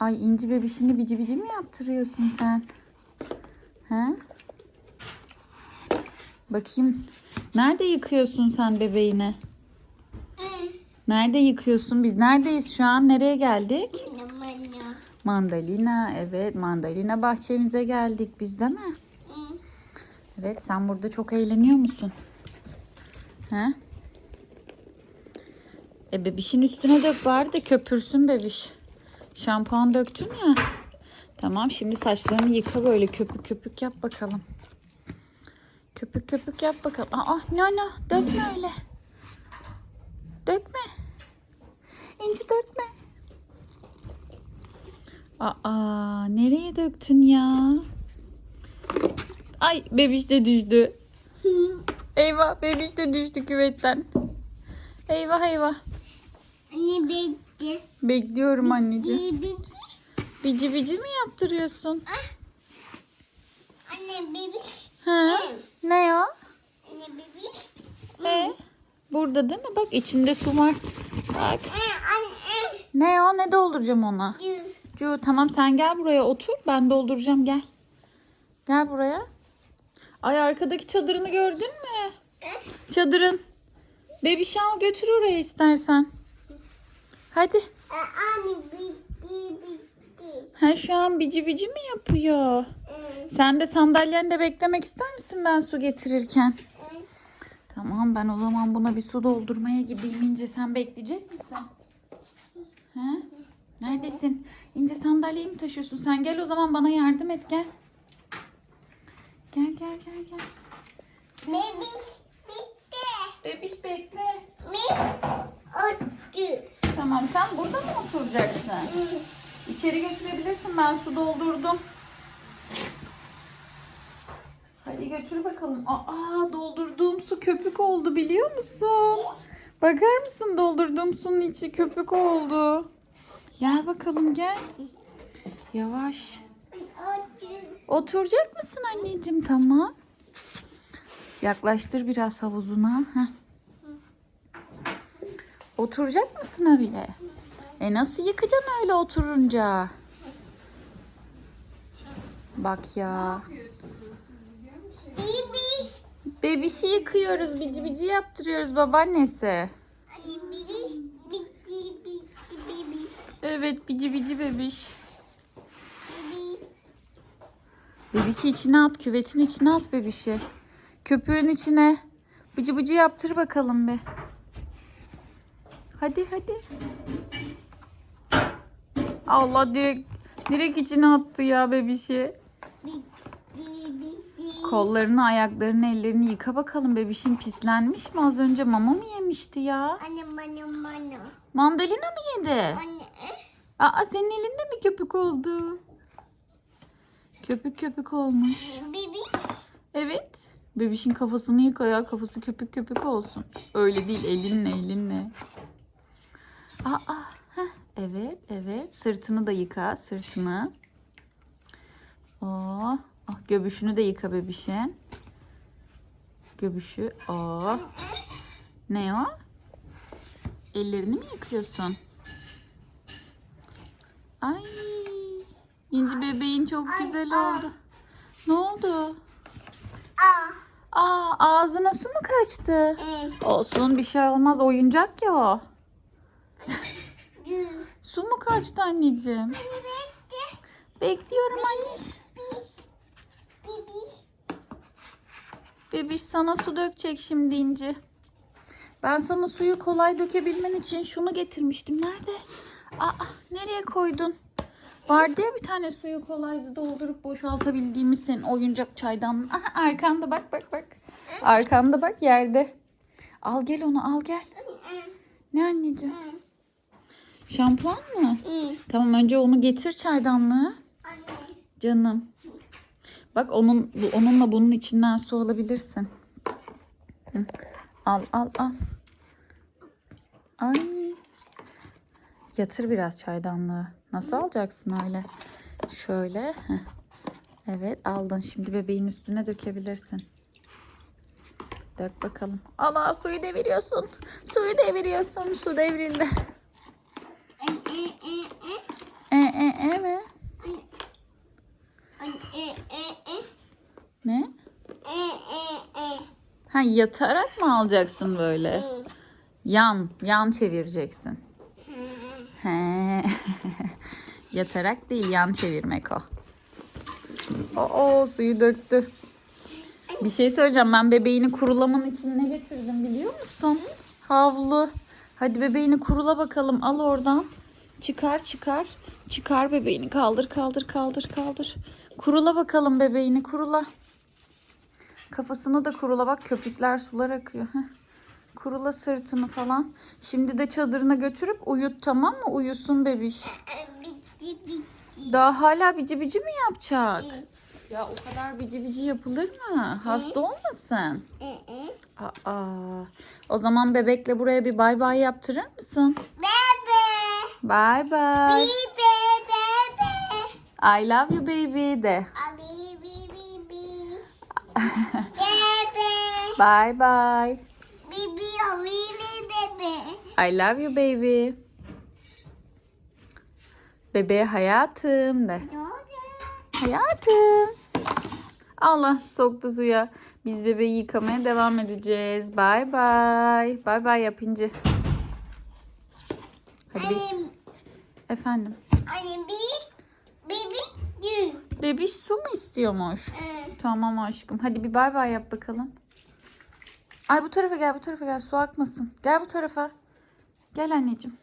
Ay inci bebişini bici bici mi yaptırıyorsun sen? He? Bakayım. Nerede yıkıyorsun sen bebeğini? Nerede yıkıyorsun? Biz neredeyiz şu an? Nereye geldik? Mandalina. Evet mandalina bahçemize geldik biz değil mi? Evet sen burada çok eğleniyor musun? He? E bebişin üstüne dök bari de köpürsün bebiş. Şampuan döktün ya. Tamam şimdi saçlarını yıka böyle köpük köpük yap bakalım. Köpük köpük yap bakalım. Aa no no dökme öyle. Dökme. İnci dökme. Aa nereye döktün ya? Ay bebiş de düştü. Eyvah bebiş de düştü küvetten. Eyvah eyvah. Anne bitti. Bekliyorum anneciğim. Bitti. Bici bici mi yaptırıyorsun? Anne bebiş. Ha? Ne o? Anne bebiş. Ne? Burada değil mi? Bak içinde su var. Bak. Anne. Ne o? Ne dolduracağım ona? Cu tamam sen gel buraya otur. Ben dolduracağım gel. Gel buraya. Ay arkadaki çadırını gördün mü? Çadırın. Bebiş al götür oraya istersen. Hadi. Anne bitti bitti. Ha şu an bici bici mi yapıyor? Ee, Sen de sandalyende beklemek ister misin ben su getirirken? Tamam ben o zaman buna bir su doldurmaya gideyim. İnce sen bekleyecek misin? Ha? Neredesin? İnce sandalyeyi mi taşıyorsun? Sen gel o zaman bana yardım et gel. Gel gel gel gel. Bebiş bitti. Bebiş bekle. Mi? Otu. Tamam sen burada mı oturacaksın? İçeri götürebilirsin ben su doldurdum. Hadi götür bakalım. Aa doldurduğum su köpük oldu biliyor musun? Bakar mısın doldurduğum sunun içi köpük oldu. Gel bakalım gel. Yavaş. Otu. Oturacak mısın anneciğim? Tamam. Yaklaştır biraz havuzuna. Heh. Oturacak mısın öyle? E nasıl yıkacaksın öyle oturunca? Bak ya. Bebiş. Bebişi yıkıyoruz. Bici bici yaptırıyoruz babaannesi. Anne bebiş bitti bitti bebiş. Evet bici bici bebiş. Bebiş. Bebişi içine at. Küvetin içine at bebişi. Köpüğün içine. Bıcı bıcı yaptır bakalım bir. Hadi hadi. Allah direkt direkt içine attı ya bebişi. Kollarını, ayaklarını, ellerini yıka bakalım. Bebişin pislenmiş mi? Az önce mama mı yemişti ya? Anne bana bana. Mandalina mı yedi? Anne. Aa senin elinde mi köpük oldu? Köpük köpük olmuş. Bebiş. Evet. Bebişin kafasını yıka ya. Kafası köpük köpük olsun. Öyle değil. Elinle elinle. Aa, heh. Evet evet. Sırtını da yıka. Sırtını. Oh. oh. Göbüşünü de yıka bebişin. Göbüşü. Oh. Ne o? Ellerini mi yıkıyorsun? Ay. İnci bebeğin çok güzel oldu. Ne oldu? Ah. Aa ağzına su mu kaçtı? Olsun bir şey olmaz oyuncak ya o. Su mu kaçtı anneciğim? Bitti. Bekliyorum anne. Bebiş. Bebiş sana su dökecek şimdi İnci. Ben sana suyu kolay dökebilmen için şunu getirmiştim. Nerede? Aa nereye koydun? Vardı ya bir tane suyu kolayca doldurup boşaltabildiğimiz senin oyuncak çaydanlığın. Aha arkanda bak bak bak. Arkanda bak yerde. Al gel onu al gel. Ne anneciğim? Şampuan mı? Hı. Tamam önce onu getir çaydanlığı. Anne. Canım. Bak onun onunla bunun içinden su alabilirsin. Hı. Al al al. Ay. Yatır biraz çaydanlığı. Nasıl alacaksın öyle? Şöyle. heh. Evet aldın. Şimdi bebeğin üstüne dökebilirsin. Dök bakalım. Allah suyu deviriyorsun. Suyu deviriyorsun. Su devrildi. E mi? E, e, e. Ne? E, e, e. Ha yatarak mı alacaksın böyle? E. Yan, yan çevireceksin. He. He. yatarak değil, yan çevirmek o. Oo, suyu döktü. Bir şey söyleyeceğim. Ben bebeğini kurulamanın için ne getirdim biliyor musun? Havlu. Hadi bebeğini kurula bakalım. Al oradan. Çıkar çıkar. Çıkar bebeğini kaldır kaldır kaldır kaldır. Kurula bakalım bebeğini kurula. Kafasını da kurula bak köpükler sular akıyor. Heh. Kurula sırtını falan. Şimdi de çadırına götürüp uyut tamam mı? Uyusun bebiş. Bitti bitti. Daha hala bici bici mi yapacak? Ya o kadar bici bici yapılır mı? Hasta olmasın. Aa, o zaman bebekle buraya bir bay bay yaptırır mısın? Bibe bebe. I love you baby de. Bebe. Bye bye. I love you baby. Bebeğe hayatım de. Hayatım. Allah soktu suya. Biz bebeği yıkamaya devam edeceğiz. Bye bye. Bye bye yapınca. Hadi bir- efendim. anne bir bibi dü. Bebiş su mu istiyormuş? Hı. Tamam aşkım. Hadi bir bay bay yap bakalım. Ay bu tarafa gel bu tarafa gel su akmasın. Gel bu tarafa. Gel anneciğim.